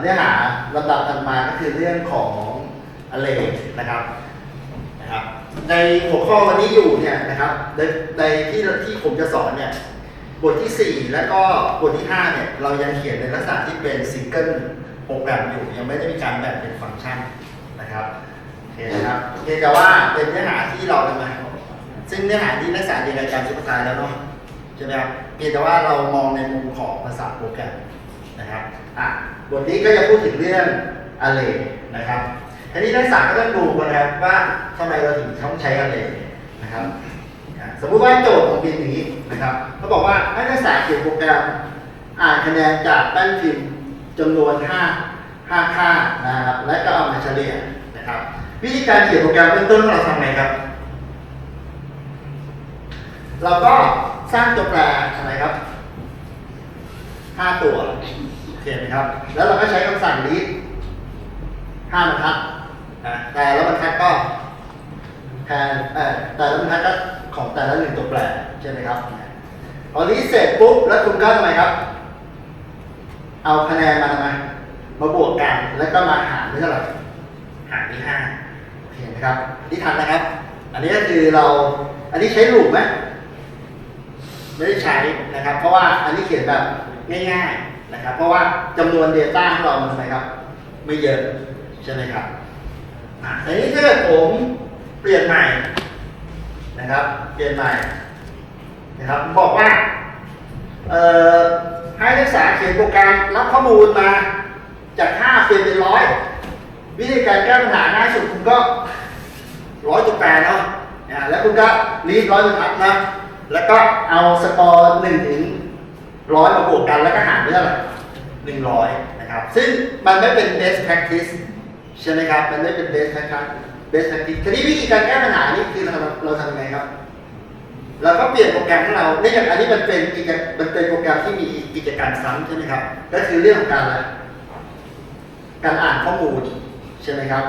เนื้อหาลำดับถัดมาก็คือเรื่องของ array นะครับนะครับในหัวข้อวันนี้อยู่เนี่ยนะครับในในที่ที่ผมจะสอนเนี่ยบทที่ 4 แล้วก็บทที่5เนี่ยเรายังเขียนในลักษณะที่เป็นซิงเกิลโปรแกรมอยู่ยังไม่ได้มีการแบ่งเป็นฟังก์ชันนะครับโอเคนะครับเพียงแต่ว่าเป็นเนื้อหาที่เราทำมาซึ่งเนื้อหาที่นักศึกษาเรียนรายการสุดท้ายแล้วเนาะใช่ไหมครับเพียงแต่ว่าเรามองในมุมของภาษาโปรแกรม นะครับอะบทนี้ก็จะพูดถึงเรื่อง array นะครับทีนี้นักศึกษาก็ต้องดูกันนะครับว่าทำไมเราถึงต้องใช้ array นะครับสมมุติว่าโจทย์ของป็นอย่างนี้นะครับเขาบอกว่าให้นักศึกษาเขียนโปรแกรมอ่านคะแนนจากแป้นพิมพ์จำนวน 5 5 ค่านะครับและก็เอามาเฉลี่ยนะครับ วิธีการเขียนโปรแกรมเบื้องต้นเราทำไงครับ เราก็สร้างตัวแปรอะไรครับ 5 ตัว โอเคไหมครับ แล้วเราก็ใช้คำสั่ง list 5บรรทัดนะแต่ละบรรทัดก็แทนเอ่อแต่ละบรรทัดก็ของแต่ละหนึ่งตัวแปรใช่ไหมครับพอ list เสร็จปุ๊บแล้วคุณก็ทำไมครับ เอาคะแนนมาทำไมมาบวกกันแล้วก็มาหารด้วยเท่าไหร่หารด้วยห้าโอเคไหมครับที่ทันนะครับ อันนี้ก็คือเราอันนี้ใช้ลูปไหมไม่ได้ใช้นะครับ เพราะว่าอันนี้เขียนแบบ ง่ายๆนะครับ เพราะว่าจำนวน Data ของเรามันทำไมครับ ไม่เยอะใช่ไหมครับอันนี้ถ้าเกิดผมเปลี่ยนใหม่นะครับ เปลี่ยนใหม่นะครับบอกว่าให้นักศึกษาเขียนโปรแกรมรับข้อมูลมาจาก5เปลี่ยนเป็นร้อยวิธีการแก้ปัญหาง่ายสุดคุณก็ร้อยตัวแปรเนาะอ่าแล้วคุณก็รีดร้อยบรรทัดนะแล้วก็เอาสกอร์หนึ่งถึง ร้อยมาบวกกันแล้วก็หารด้วยเท่าไหร่หนึ่งร้อยนะครับ ซึ่งมันไม่เป็น best practice ใช่ไหมครับ มันไม่เป็น best practice best practice ทีนี้วิธีการแก้ปัญหานี่คือเราเราทำยังไงครับ เราก็เปลี่ยนโปรแกรมของเราเนื่องจากอันนี้มันเป็นกิจมันเป็นโปรแกรมที่มีกิจการซ้ำใช่ไหมครับ ก็คือเรื่องของการอะไร การอ่านข้อมูลใช่ไหมครับ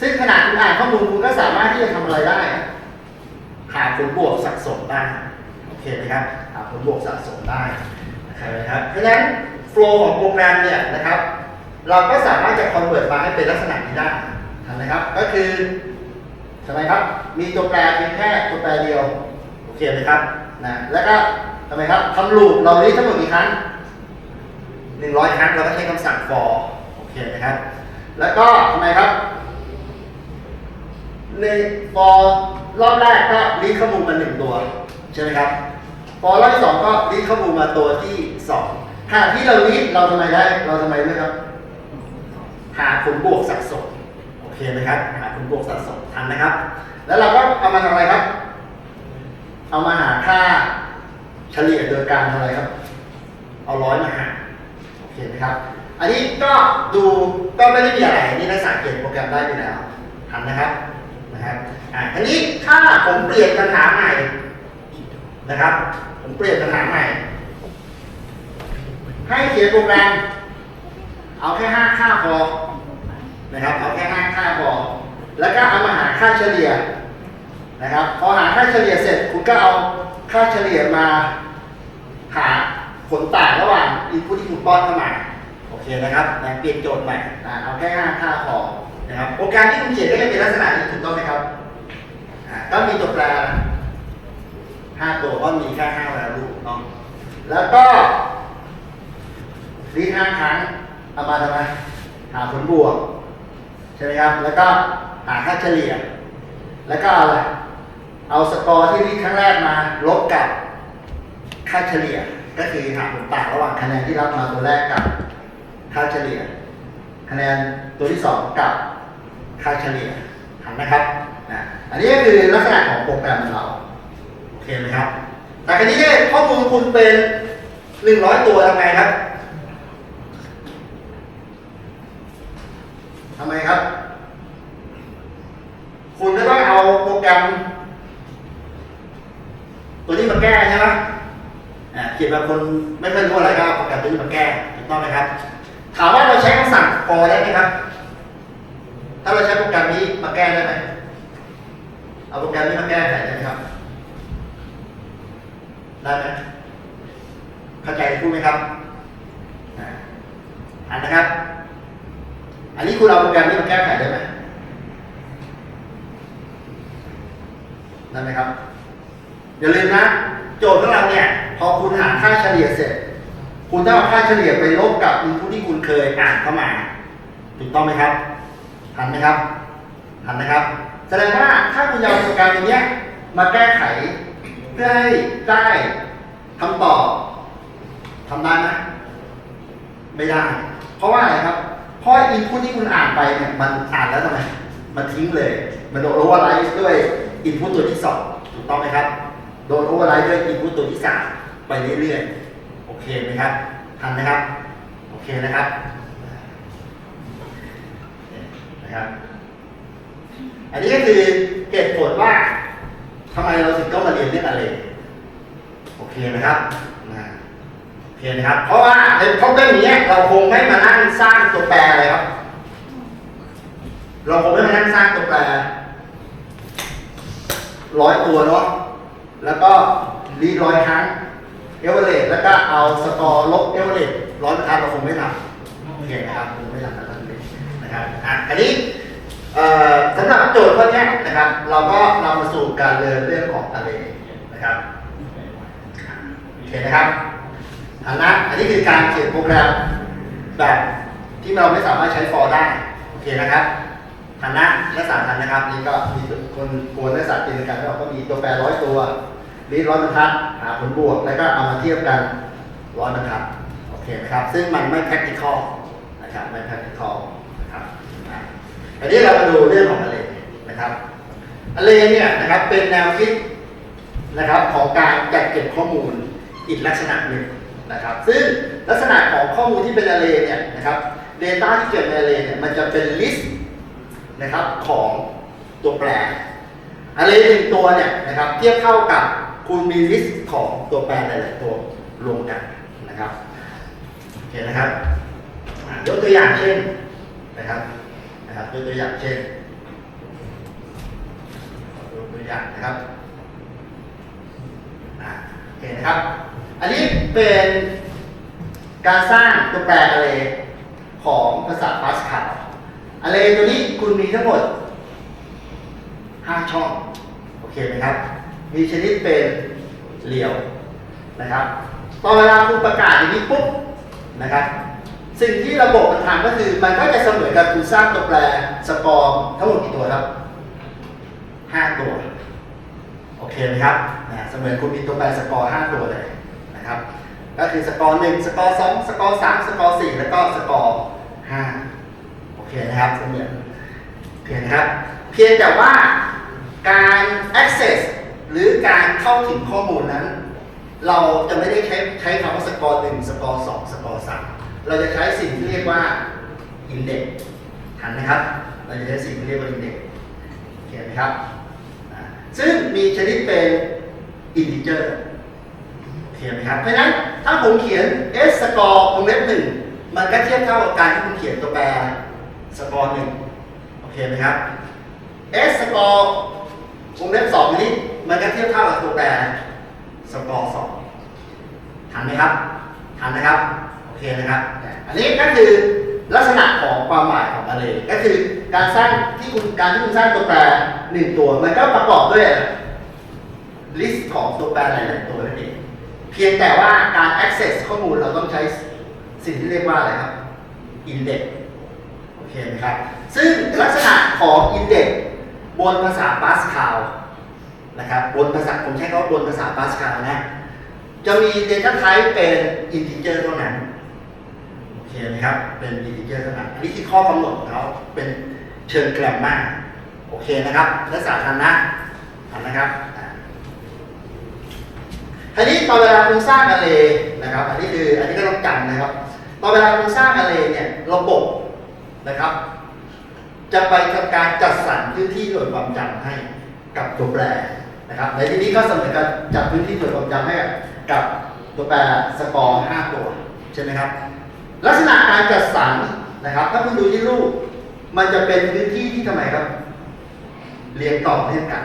ซึ่งขณะคุณอ่านข้อมูลคุณก็สามารถที่จะทำอะไรได้หาผลบวกสะสมได้ โอเคไหมครับ หาผลบวกสะสมได้ นะครับเพราะฉะนั้นโฟล์ของโปรแกรมเนี่ยนะครับเราก็สามารถจะคอนเวิร์ตมาให้เป็นลักษณะนี้ได้ทำนะครับ ก็คือทำไมครับ มีตัวแปรเพียงแค่ตัวแปรเดียวโอเคไหมครับนะแล้วก็ทำไมครับทำลูปเรานี้ทั้งหมดกี่ครั้งหนึ่งร้อยครั้งเราก็ใช้คำสั่ง for โอเคนะครับ แล้วก็ทำไมครับใน for รอบแรกก็รีดข้อมูลมาหนึ่งตัว ใช่ไหมครับ for รอบที่สองก็รีดข้อมูลมาตัวที่สองขณะที่เรารีดเราทำไมได้ เราทำไมด้วยครับ หาผลบวกสะสมโอเคไหมครับ หาผลบวกสะสมทันนะครับ แล้วเราก็เอามาทำอะไรครับ เอามาหาค่าเฉลี่ยโดยการทำอะไรครับ เอาร้อยมาหารโอเคไหมครับ อันนี้ก็ดูก็ไม่ได้มีอะไรนี่นักศึกษาเขียนโปรแกรมได้อยู่แล้วทำนนะครับนะครับอ่าอันนี้ถ้าผมเปลี่ยนปัญหาใหม่ นะครับ ผมเปลี่ยนปัญหาใหม่ ให้เขียนโปรแกรม เอาแค่ห้าค่าพอนะครับ เอาแค่ห้าค่าพอ แล้วก็เอามาหาค่าเฉลี่ยนะครับ พอหาค่าเฉลี่ยเสร็จ คุณก็เอาค่าเฉลี่ยมา หาผลต่างระหว่างอินพุตที่คุณป้อนเข้ามาโอเคนะครับนะเปลี่ยนโจทย์ใหม่เอาแค่ห้าค่าพอนะครับโปรแกรมที่คุณเขียนก็จะเป็นลักษณะนี้ถูกต้องไหมครับ ก็มีตัวแปร ห้าตัวก็มีแค่ห้า value เนาะแล้วก็รีดห้าครั้งเอามาทำไมหาผลบวกใช่ไหมครับ แล้วก็หาค่าเฉลี่ย แล้วก็อะไรเอาสกอร์ที่รีดครั้งแรกมาลบกับค่าเฉลี่ย ก็คือหาผลต่างระหว่างคะแนนที่รับมาตัวแรกกับค่าเฉลี่ย คะแนนตัวที่สองกับค่าเฉลี่ยหันนะครับนะอันนี้ก็คือลักษณะของโปรแกรมเรา โอเคไหมครับ แต่คราวนี้เนี่ยข้อมูลคุณเป็นหนึ่งร้อยตัวทำไงครับทำไมครับ คุณก็ต้องเอาโปรแกรม ตัวนี้มาแก้ใช่ไหมอ่าเขียนแบบคนไม่เคยรู้อะไรก็เอาโปรแกรมตัวนี้มาแก้ถูกต้องไหมครับ ถามว่าเราใช้คำสั่ง for ได้ไหมครับ ถ้าเราใช้โปรแกรมนี้มาแก้ได้ไหมเอาโปรแกรมนี้มาแก้ไขได้ไหมครับ ได้ไหมเข้าใจพูดไหมครับอ่านนะครับ อันนี้คุณเอาโปรแกรมนี้มาแก้ไขได้ไหมได้ไหมครับอย่าลืมนะ โจทย์ของเราเนี่ย พอคุณหาค่าเฉลี่ยเสร็จ คุณต้องเอาค่าเฉลี่ยไปลบกับอินพุตที่คุณเคยอ่านเข้ามาถูกต้องไหมครับทันไหมครับทันนะครับ แสดงว่าถ้าคุณเอาโปรแกรมอย่างเนี้ยมาแก้ไข เพื่อให้ได้คำตอบทำได้ไหมไม่ได้ เพราะว่าอะไรครับ เพราะอินพุตที่คุณอ่านไปเนี่ยมันอ่านแล้วทำไม มันทิ้งเลย มันโดนโอเวอร์ไลท์ด้วยอินพุตตัวที่สองถูกต้องไหมครับ โดนโอเวอร์ไลท์ด้วยอินพุตตัวที่สามไปเรื่อยๆ โอเคไหมครับ ทันไหมครับ โอเคนะครับ นะครับ อันนี้ก็คือเหตุผลว่า ทำไมเราถึงต้องมาเรียนเรื่องอะไรโอเคนะครับนะโอเคนะครับ เพราะว่าในข้อเรื่องนี้เราคงไม่มานั่งสร้างตัวแปรเลยครับ เราคงไม่มานั่งสร้างตัวแปรร้อยตัวเนาะแล้วก็รีร้อยครั้งเอเวอเรสแล้วก็เอาสกอร์ลบเอเวอเรสร้อยประการเราคงไม่ทำโอเคนะครับคงไม่ทำแบบนั้นะครับอะอันนี้ สำหรับโจทย์ข้อนี้นะครับ เราก็นำมาสู่การเรียนเรื่องของอะไรนะครับโอเคนะครับฐานะอันนี้คือการเขียนโปรแกรมแบบที่เราไม่สามารถใช้ for ได้โอเคนะครับฐานะและสาทันนะครับ นี่ก็มีคนกวนและศาสตร์จินตนาการเราก็มีตัวแปรร้อยตัวรีดร้อยบรรทัดหาผลบวก แล้วก็เอามาเทียบกันร้อยบรรทัดโอเคครับ ซึ่งมันไม่ practical นะครับไม่ practical นะคอะ อันนี้เรามาดูเรื่องของ array นะครับ array เนี่ยนะครับเป็นแนวคิดนะครับของการจัดเก็บข้อมูลอีกลักษณะหนึ่งนะครับ ซึ่งลักษณะของข้อมูลที่เป็น array เนี่ยนะครับ Data ที่เก็บใน array เนี่ยมันจะเป็น list นะครับของตัวแปร array หนึ่งตัวเนี่ยนะครับเทียบเท่ากับคุณมี list ของตัวแปรหลาย ๆ ตัวรวมกันนะครับโอเคนะครับยกตัวอย่างเช่นนะครับ นะครับยกตัวอย่างเช่นยกตัวอย่างนะครับอะโอเคนะครับ อันนี้เป็นการสร้างตัวแปรอะไรของภาษาพาสคาลอะไรตัวนี้คุณมีทั้งหมด 5 ช่อง โอเคไหมครับ มีชนิดเป็นเรียวนะครับ ตอนเวลาคุณประกาศอย่างนี้ปุ๊บนะครับ สิ่งที่ระบบมันทำก็คือมันก็จะเสมือนกับคุณสร้างตัวแปรสกอร์ทั้งหมดกี่ตัวครับ5ตัว โอเคไหมครับนะเสมือนคุณมีตัวแปรสกอร์5ตัวเลยนะครับก็คือสกอร์1สกอร์2สกอร์3สกอร์4แล้วก็สกอร์5โอเคนะครับเสมือนโอเคนะครับ เพียงแต่ว่าการ access หรือการเข้าถึงข้อมูลนั้น เราจะไม่ได้ใช้ใช้คำว่าสกอร์1สกอร์2สกอร์3 เราจะใช้สิ่งที่เรียกว่า index ทันไหมครับ เราจะใช้สิ่งที่เรียกว่า index โอเคไหมครับ ซึ่งมีชนิดเป็น integer โอเคไหมครับ เพราะฉะนั้นถ้าผมเขียน s score วงเล็บหนึ่งมันก็เทียบเท่ากับการที่คุณเขียนตัวแปร score หนึ่งโอเคไหมครับ s score วงเล็บสองนี้มันก็เทียบเท่ากับตัวแปร score สองทันไหมครับ ทันนะครับ เคนะครับ อันนี้ก็คือลักษณะของความหมายของ array ก็คือการสร้างที่คุณการที่คุณสร้างตัวแปรหนึ่งตัวมันก็ประกอบด้วยลิสต์ของตัวแปรหลายๆตัวนั่นเองเพียงแต่ว่าการ access ข้อมูลเราต้องใช้สิ่งที่เรียกว่าอะไรครับ index โอเคไหมครับ ซึ่งลักษณะของ index บนภาษา Pascal นะครับบนภาษาผมใช้คำว่าบนภาษา Pascal นะจะมี data type เป็น integer เท่านั้น เคไหมครับ เป็น integer เท่านั้นอันนี้คือข้อกำหนดของเขาเป็นเชิงแกรมมาโอเคนะครับและสาธารณะนะครับอ่าทีนี้ตอนเวลาคุณสร้างอะไรนะครับ อันนี้คืออันนี้ก็ต้องจำนะครับ ตอนเวลาคุณสร้างอะไรเนี่ยระบบนะครับ จะไปทำการจัดสรรพื้นที่หน่วยความจำให้กับตัวแปรนะครับ ในที่นี้ก็เสมือนกับจัดพื้นที่หน่วยความจำให้กับตัวแปรสกอร์5ตัวใช่ไหมครับ ลักษณะการจัดสรรนะครับ ถ้าคุณดูที่รูป มันจะเป็นพื้นที่ที่ทำไมครับ เรียงต่อเนื่องกัน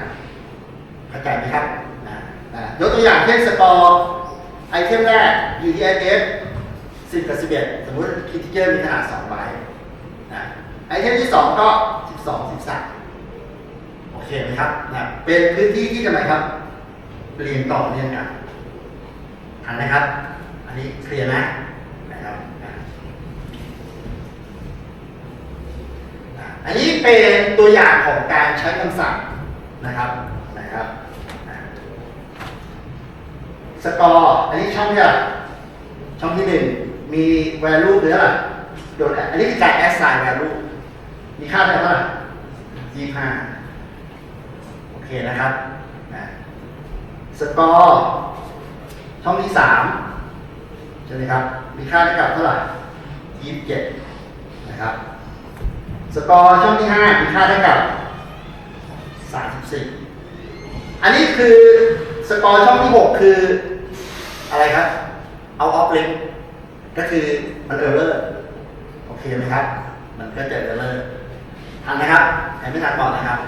เข้าใจไหมครับนะนะยกตัวอย่างเช่นสกอร์ไอเทมแรกอยู่ที่ IF สิบกับสิบเอ็ดสมมติอินทิเจอร์มีขนาดสองไบต์นะไอเทมที่สองก็สิบสองสิบสามโอเคไหมครับนะเป็นพื้นที่ที่จะไหนครับ เรียงต่อเนื่องกันทันนะครับ อันนี้เคลียร์นะ เป็นตัวอย่างของการใช้คำสั่งนะครับนะครับสกอร์อันนี้ช่องที่อะไรช่องที่หนึ่งมี value หรืออะไรโดนอันนี้คือการ assign value มีค่าเท่าไหร่ยี่ห้าโอเคนะครับนะสกอร์ช่องที่สามใช่ไหมครับ มีค่าเท่ากับเท่าไหร่ยี่สิบเจ็ดนะครับ สกอร์ช่องที่ห้ามีค่าเท่ากับสามสิบสี่อันนี้คือสกอร์ช่องที่หกคืออะไรครับ เอาออฟเลนก็คือมันเออร์เลอร์โอเคไหมครับ มันก็จะเออร์เลอร์ทันนะครับใครไม่ทันบอกนะครับ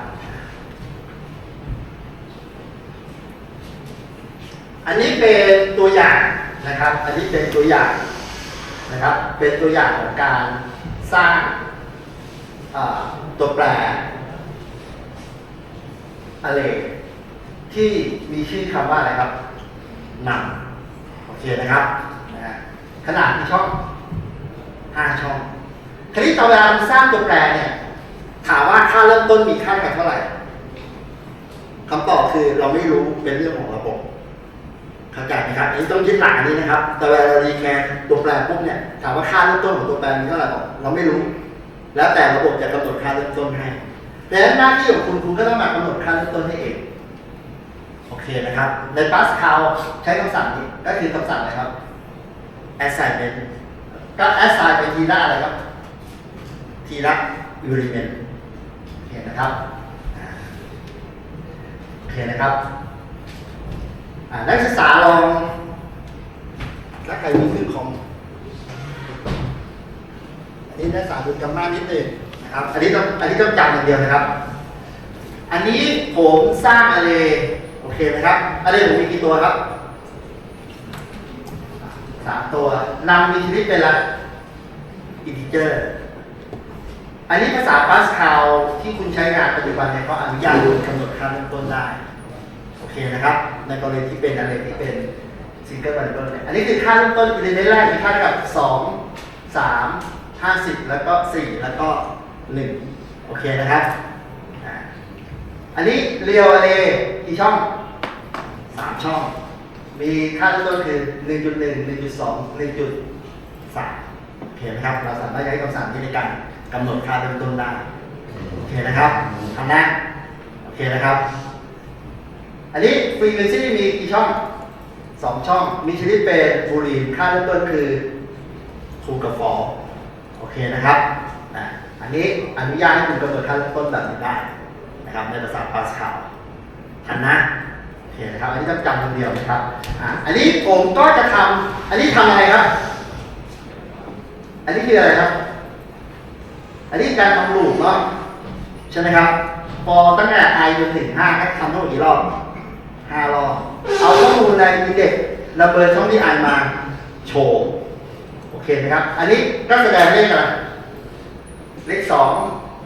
อันนี้เป็นตัวอย่างนะครับ อันนี้เป็นตัวอย่างนะครับ เป็นตัวอย่างของการสร้าง ตัวแปรอะไรที่มีชื่อคำว่าอะไรครับนำโอเคนะครับนะขนาดที่ช่องห้าช่องทีนี้ตอนเวลาสร้างตัวแปรเนี่ย ถามว่าค่าเริ่มต้นมีค่ากับเท่าไหร่คำตอบคือเราไม่รู้เป็นเรื่องของระบบเข้าใจไหมครับอันนี้ต้องยึดหลักอันนี้นะครับ แต่เวลาเรารีแคร์ตัวแปรปุ๊บเนี่ยถามว่าค่าเริ่มต้นของตัวแปรมีเท่าไหร่บอกเราไม่รู้ แล้วแต่ระบบจะกำหนดค่าเริ่มต้นให้ดังนั้นหน้าที่ของคุณคุณก็ต้องมากำหนดค่าเริ่มต้นให้เอง โอเคนะครับ ใน Pascal ใช้คำสั่งนี้ ก็คือคำสั่งอะไรครับ assignment ก็ assign ไปทีละอะไรครับ ทีละ element โอเคนะครับโอเคนะครับนักศึกษาลองถ้าใครมีขึ้นคอม อันนี้นักศึกษาดูกำมานิดหนึงนะครับ อันนี้ต้องอันนี้ต้องจำอย่างเดียวนะครับ อันนี้ผมสร้างอะไรโอเคไหมครับอะไรผมมีกี่ตัวครับสามตัวนำมีชนิดเป็นอะอินทิเจอร์อันนี้ภาษาพาสคาลที่คุณใช้งานปัจจุบันเนี่ยเขาอนุญาตกำหนดค่าเริ่มต้นได้ โอเคนะครับ ในกรณีที่เป็นอะไรที่เป็นซิงเกิล a r i a b l e เนี่ยอันนี้คือค่าเริ่มต้นอิเลเมนต์แรกมีค่าเท่ากับสองสาม ห้าสิบแล้วก็สี่แล้วก็หนึ่งโอเคนะครับอันนี้เรียวอะไรกี่ช่องสามช่อง มีค่าเริ่มต้นคือหนึ่งจุดหนึ่งหนึ่งจุดสองหนึ่งจุดสามโอเคนะครับ เราสามารถใช้คำสั่งนี้ในการกำหนดค่าเริ่มต้นได้ โอเคนะครับทำนะโอเคนะครับ อันนี้ฟรีเ u นซี่มีกี่ช่องสองช่อง มีชนิดเป็นบูลีนค่าเริ่มต้นคือ true กับ false โอ เคนะครับนะอันนี้อนุญาตให้คุณกำหนดค่าเริ่มต้นแบบนี้ได้นะครับในภาษาพาสคาลทันนะโอเคนะครับ อันนี้ต้องจำคนเดียวนะครับอะอันนี้ผมก็จะทำอันนี้ทำอะไรครับ อันนี้คืออะไรครับ อันนี้การทำลูปเนาะใช่ไหมครับ พอตั้งแต่ i จนถึง5ให้ทำทั้งหมดกี่รอบห้ารอบ เอาข้อมูลในอินเด็กซ์ระเบิดช่องที่อ่านมาโชว์ เคไหมครับ อันนี้ก็แสดงเลขอะไรเลขสอง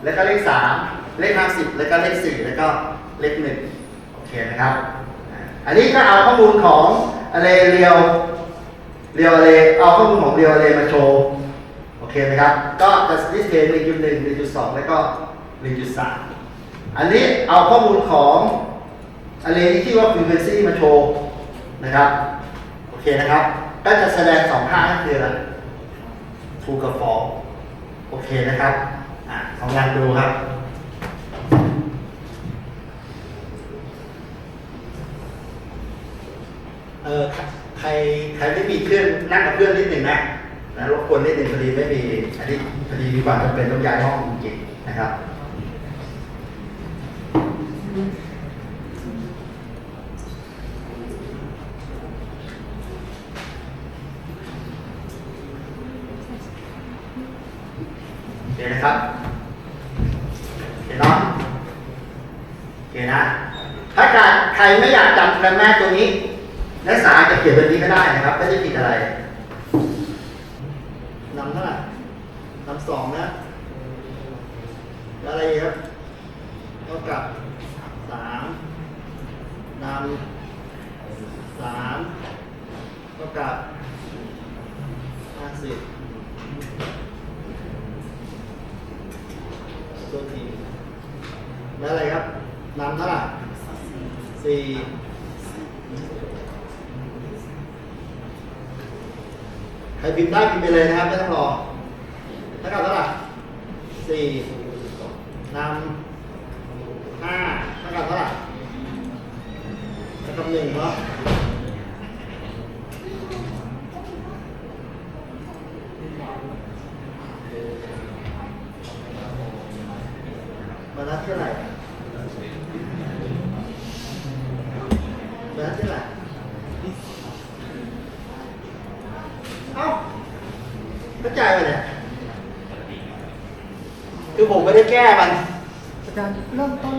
แล้วก็เลขสามเลขห้าสิบแล้วก็เลขสี่แล้วก็เลขหนึ่งโอเคนะครับ อันนี้ก็เอาข้อมูลของอะไรเรียวเรียวอะไรเอาข้อมูลของเรียวอะไรมาโชว์โอเคไหมครับ ก็จะดิสเพย์หนึ่งจุดหนึ่งหนึ่งจุดสองแล้วก็หนึ่งจุดสามอันนี้เอาข้อมูลของอะไรที่ชื่อว่า frequency มาโชว์นะครับโอเคนะครับ ก็จะแสดงสองค่าก็คืออะไร true กับ false โอเคนะครับอะลองงานดูครับเออใครใครไม่มีเครื่องนั่งกับเพื่อนนิดหนึ่งนะนะรบกวนนิดหนึ่งพอดีไม่มีอันนี้พอดีมีความจำเป็นต้องย้ายห้องจริงๆนะครับ เคนะครับโอเคเนาะโอเคนะ ถ้าใครใครไม่อยากจำกันแม่ตัวนี้ นักศึกษาจะเขียนแบบนี้ก็ได้นะครับไม่ได้ผิดอะไรนะแล้วอะไรอีกครับเท่ากับสามนำสามเท่ากับห้าสิบตัวที แล้วอะไรครับนำเท่าไหร่สี่ใครพิมพ์ได้พิมพ์ไปเลยนะครับ ไม่ต้องรอเท่ากับเท่าไหร่สี่นำห้าเท่ากับเท่าไหร่เท่ากับหนึ่งเนาะมานัดเท่าไหร่มานัดเท่าไหร่เอ้าเข้าใจไหมเนี่ย คือผมไม่ได้แก้มันอาจารย์เริ่มต้น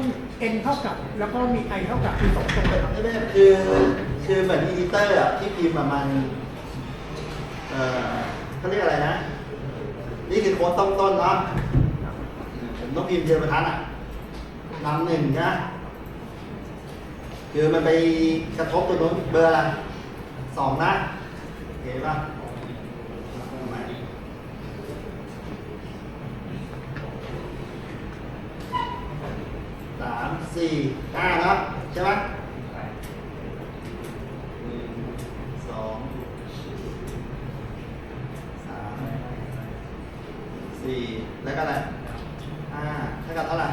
n เท่ากับ แล้วก็มี i เท่ากับคือสองตัวเลยครับไม่ได้คือคือเหมือนอีดิเตอร์อะที่พิมพ์อะมันเอ่อเขาเรียกอะไรนะ นี่คือโค้ดต้นต้นๆเนาะผมต้องพิมพ์เทียนบรรทัดอะนำหนึ่งนะคือมันไปกระทบตัวนู้นเบอร์อะสองนะ โอเคป่ะสาม สี่ห้าเนาะใช่ไหมหนึ่งสองสามสี่แล้วก็อะไรห้าเท่ากับเท่าไหร่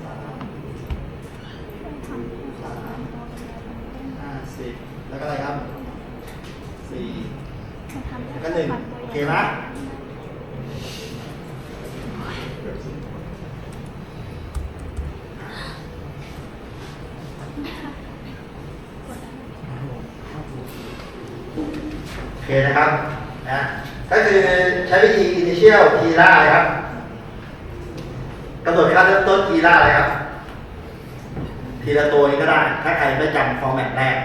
สามสามห้าสิบแล้วก็อะไรครับสี่แล้วก็หนึ่งโอเคไหม โอเคนะครับนะก็คือใช้วิธี initial คีล่าเลยครับ กำหนดค่าเริ่มต้นคีล่าเลยครับ ทีละตัวนี้ก็ได้ ถ้าใครไม่จำฟอร์แมตแรก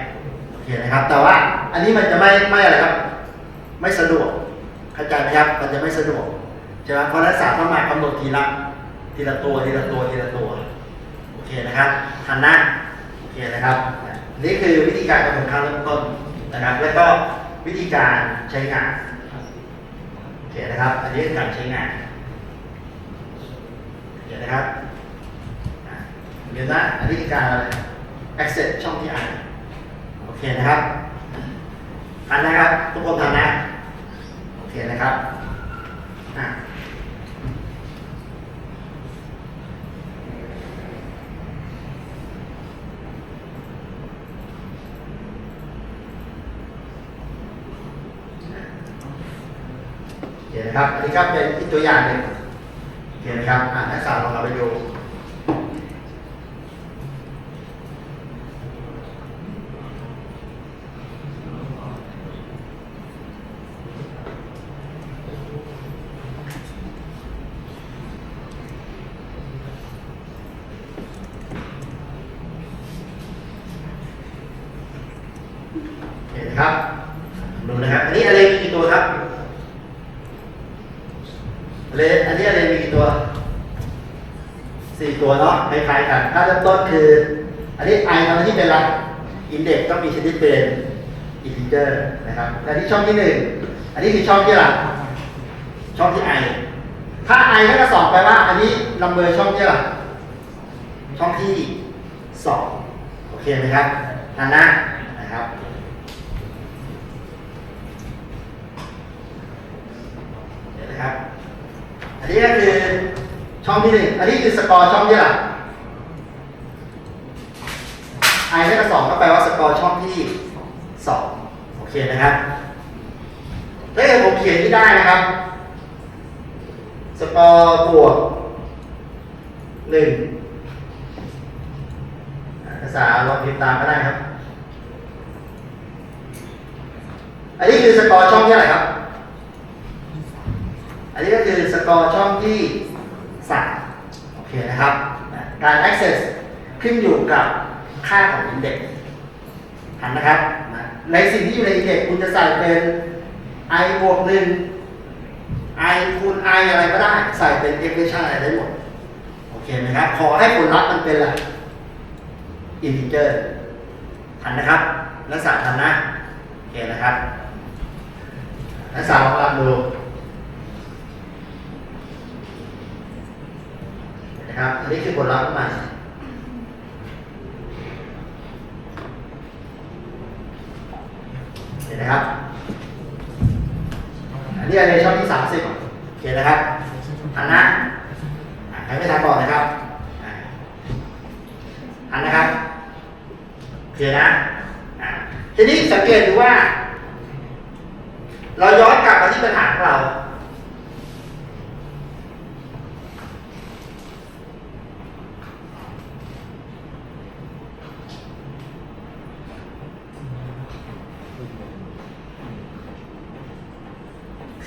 โอเคนะครับ แต่ว่าอันนี้มันจะไม่ไม่อะไรครับ ไม่สะดวกเข้าใจไหมครับ มันจะไม่สะดวกใช่ไหมเพราะนักศึกษาต้องมากำหนดทีละทีละตัวทีละตัวทีละตัวโอเคนะครับทันหน้าโอเคนะครับ นี่คือวิธีการกำหนดค่าเริ่มต้นนะครับ แล้วก็วิธีการใช้งานโอเคนะครับ อันนี้คือการใช้งาน เคนะครับเดี๋ยวนะอันนี้คือการอะไร access ช่องที่อ่านโอเคนะครับทันนะครับ ทุกคนทันนะโอเคนะครับอะโอเคนะครับอันนี้ก็เป็นอีกตัวอย่างหนึ่ง เคนะครับอ่านนักศึกษาลองเอาไปดู เห็นนะครับ ดูนะครับ อันนี้อะไรมีกี่ตัวครับอะไรอันนี้อะไรมีกี่ตัว สี่ตัวเนาะคล้ายๆกัน ถ้าเริ่มต้นคือ อันนี้ i ทำหน้าที่เป็นอะไรอินเด็กต้องมีชนิดเป็นอินทิเจอร์นะ ครับและที่ช่องที่หนึ่งอันนี้คือช่องที่อะไรช่องที่ i ถ้า i เท่ากับสองแปว่า อันนี้ลำเบอร์ช่องที่อะไรช่องที่สองโอเคไหมครับอันหน้านะครับเห็นไหมครับ อันนี้ก็คือช่องที่หนึ่งอันนี้คือสกอร์ช่องที่อะไรไอได้กับสองก็แปลว่าสกอร์ช่องที่สองโอเคนะครับ ถ้าเกิดผมเขียนที่ได้นะครับ สกอร์บวกหนึ่งอ่าภาษาลองพิมพ์ตามก็ได้ครับ อันนี้คือสกอร์ช่องที่อะไหรครับ อันนี้ก็คือสกอร์ช่องที่สามโอเคนะครับ การ access ขึ้นอยู่กับค่าของ index หันนะครับนะในสิ่งที่อยู่ใน index คุณจะใส่เป็น i บวกหนึ่ง i คูณ i อะไรก็ได้ ใส่เป็น expression อะไรได้หมด โอเคไหมครับ ขอให้ผลลัพธ์มันเป็นอะไร integer ทันนะครับ นักศึกษาทันนะ โอเคนะครับ นักศึกษาลองรับดูนะครับ อันนี้คือผลลัพธ์ของมันเห็นนะครับ อันนี้อะไรช่องที่สามสิบโอเคนะครับหันนะใครไม่ทันบอกนะครับอะทันนะครับโอเคนะทีนี้สังเกตดูว่า เราย้อนกลับมาที่ปัญหาของเรา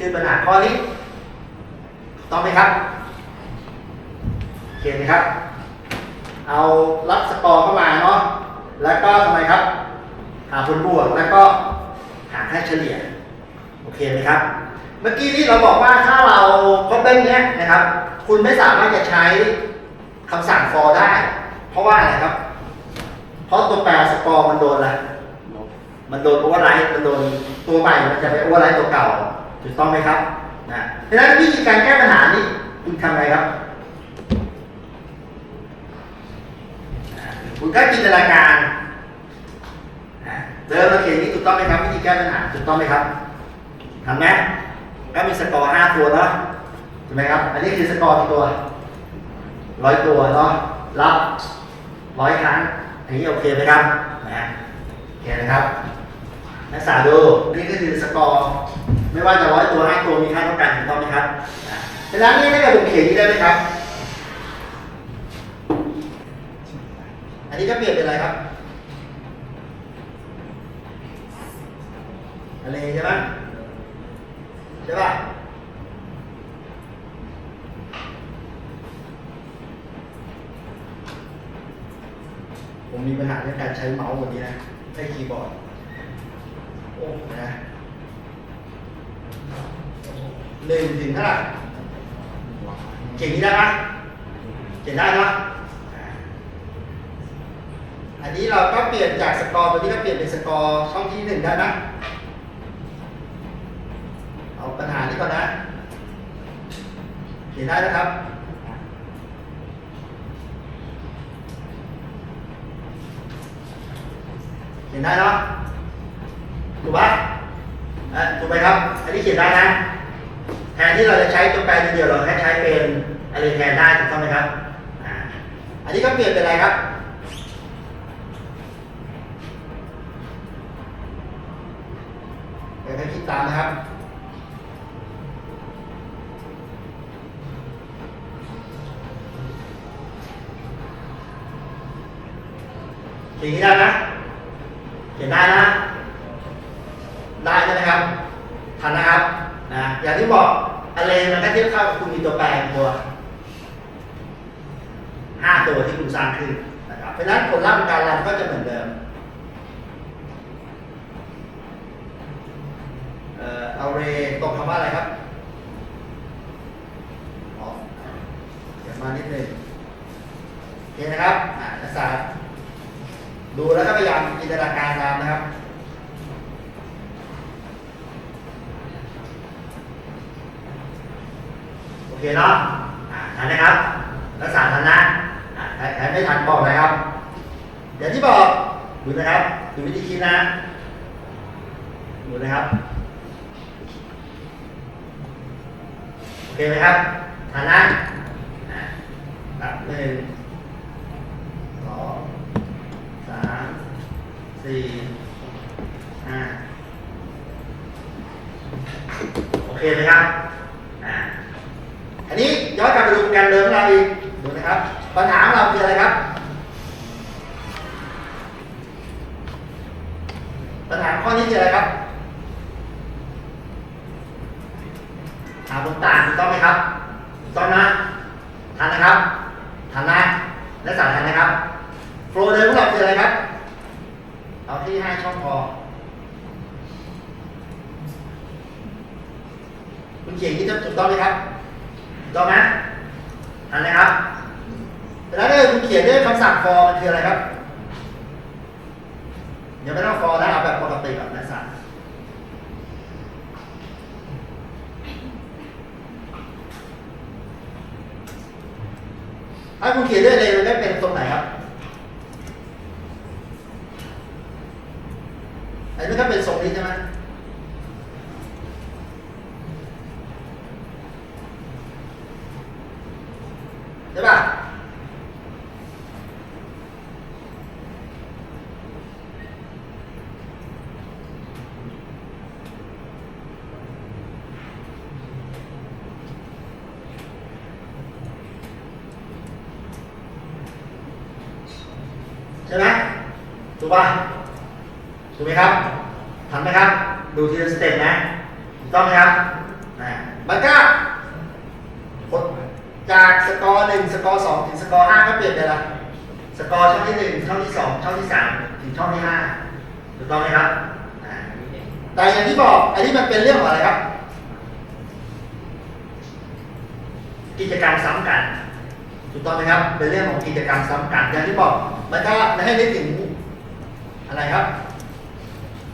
คือปัญหาข้อนี้ต้องไหมครับโอเคไหมครับ เอารับสกอร์เข้ามาเนาะแล้วก็ทำไมครับ หาผลบวกแล้วก็หาค่าเฉลี่ยโอเคไหมครับ เมื่อกี้นี้เราบอกว่าถ้าเราพบเรื่องเนี้ยนะครับ คุณไม่สามารถจะใช้คำสั่ง for ได้ เพราะว่าอะไรครับ เพราะตัวแปรสกอร์มันโดนอะไรมันโดนโอเวอร์ไรต์มันโดนตัวใหม่มันจะไปโอเวอร์ไรต์ตัวเก่า ถูกต้องไหมครับนะดังนั้นวิธีการแก้ปัญหานี้คุณทำไงครับ คุณก็จินตนาการเดินมาเขียนนี้ถูกต้องไหมครับวิธีแก้ปัญหาถูกต้องไหมครับทำไหมก็มีสกอร์ห้าตัวเนาะถูกไหมครับ อันนี้คือสกอร์กี่ตัวร้อยตัวเนาะรับร้อยครั้งอันนี้โอเคไหมครับนะโอเคนะครับนักศึกษาดูนี่ก็คือสกอร์ ไม่ว่าจะร้อยตัวห้าตัวมีค่าเท่ากันถูกต้องไหมครับดังนั้นนี่ถ้าเกิดผมเขียนนี้ได้ไหมครับ อันนี้ก็เปลี่ยนเป็นอะไรครับอะไรใช่ไหมใช่ป่ะผมมีปัญหาเรื่องการใช้เมาส์วันนี้นะใช้คีย์บอร์ด โอ้นะ หนึ่งถึงเท่าไหร่เขียนนี้ได้ปะเขียนได้เนาะอันนี้เราก็เปลี่ยนจากสกอร์ตัวนี้ก็เปลี่ยนเป็นสกอร์ช่องที่หนึ่งได้นะเอาปัญหานี้ก่อนนะ เขียนได้นะครับเขียนได้เนาะถูกปะอะ ถูกไหมครับ อันนี้เขียนได้นะ แทนที่เราจะใช้ตัวแปรเดียวเราแค่ใช้เป็นอะไรแทนได้ถูกต้องไหมครับ อันนี้ก็เปลี่ยนเป็นอะไรครับเดี๋ยวให้คิดตามนะครับเขียนอย่างนี้ได้นะ เขียนได้นะ ได้ใช่ไหมครับทันนะครับนะอย่างที่บอกอะไรมันก็เทียบเท่ากับคุณมีตัวแปรตัวห้าตัวที่คุณสร้างขึ้นนะครับเพราะฉะนั้นผลลัพธ์ของการรันก็จะเหมือนเดิมเอ่อเอาเรตรงคำว่าอะไรครับออเดี๋ยวมานิดนึงโอเคนะครับอ่านักศึกษาดูแล้วก็พยายามจินตนาการตามนะครับ โอ เคเนาะทันนะครับ รักษาทันนะอ่าใครไม่ทันบอกนะครับอย่างที่บอกดูนะครับดูวิธีคิดนะดูนะครับ โอเคไหมครับทันนะนับหนึ่งสองสามสี่ห้าโอเคไหมครับอ่า อันนี้ย้อนกลับไปดูการเดินของเราอีกดูนะครับ ปัญหาของเราคืออะไรครับ ปัญหาข้อนี้คืออะไรครับ หาผลต่างถูกต้องไหมครับถูกต้องนะทันนะครับทันนะและสั่งทันนะครับโฟล์เดินของเราคืออะไรครับ เอาที่ห้าช่องพอ คุณเขียนอย่างนี้ถูกต้องไหมครับถูกต้องไหมอันนะครับแล้วถ้าเกิดคุณเขียนด้วยคำสั่ง for มันคืออะไรครับอย่าไม่ต้อง for นะเอาแบบปกติแบบนักศึกษา ถ้าคุณเขียนด้วยเลยมันได้เป็นตรงไหนครับอันนี้ก็เป็นทรงนี้ใช่ไหมใช่ป่ะ ใช่ไหมถูกป่ะ ถูกไหมครับทันไหมครับ ดูทีละสเต็ปนะถูกต้องไหมครับนะมันก็ผลจากสกอร์หนึ่งสกอร์สองถึงสกอร์ห้าก็เปลี่ยนไปละสกอร์ช่องที่หนึ่งช่อง ที่สามถึงช่องที่ห้าถูกต้องไหมครับแต่อย่างที่บอกอันนี้มันเป็นเรื่องของอะไรครับ กิจกรรมซ้ำกันถูกต้องไหมครับ เป็นเรื่องของกิจกรรมซ้ำกันอย่างที่บอกมันก็ไม่ให้นึกถึงอะไรครับ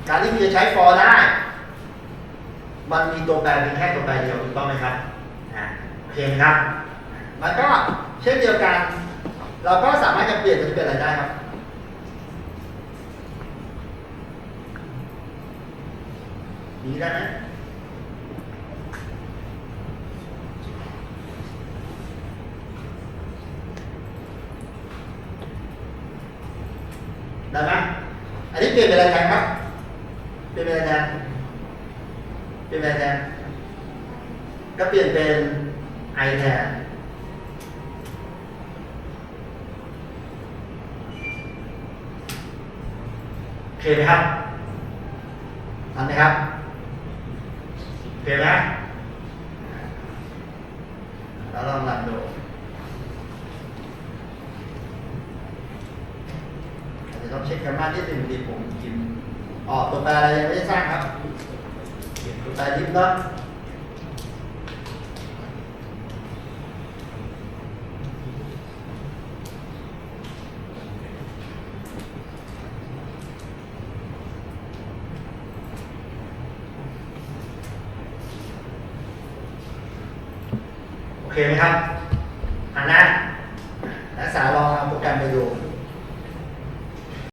การที่คุณจะใช้ for ได้ มันมีตัวแปรเพียงแค่ตัวแปรเดียวถูกต้องไหมครับโอเคไหมครับ มันก็เช่นเดียวกัน เราก็สามารถจะเปลี่ยนจะเป็นอะไรได้ครับ นี้ได้ไหมได้ไหมอันนี้เปลี่ยนเป็นอะไรแทนครับ เปลี่ยนเป็นอะไรแทนเปลี่ยนเป็นอะไรแทนก็เปลี่ยนเป็นไอแทนโอเคไหมครับทันไหมครับ เคไหมแล้วลองรันดูอาจจะต้องเช็คกันมากที่หนึ่งดีผมกินออกตัวแปรอะไรยังไม่ได้สร้างครับตัวแปรลิฟต์เนาะ เคไหมครับ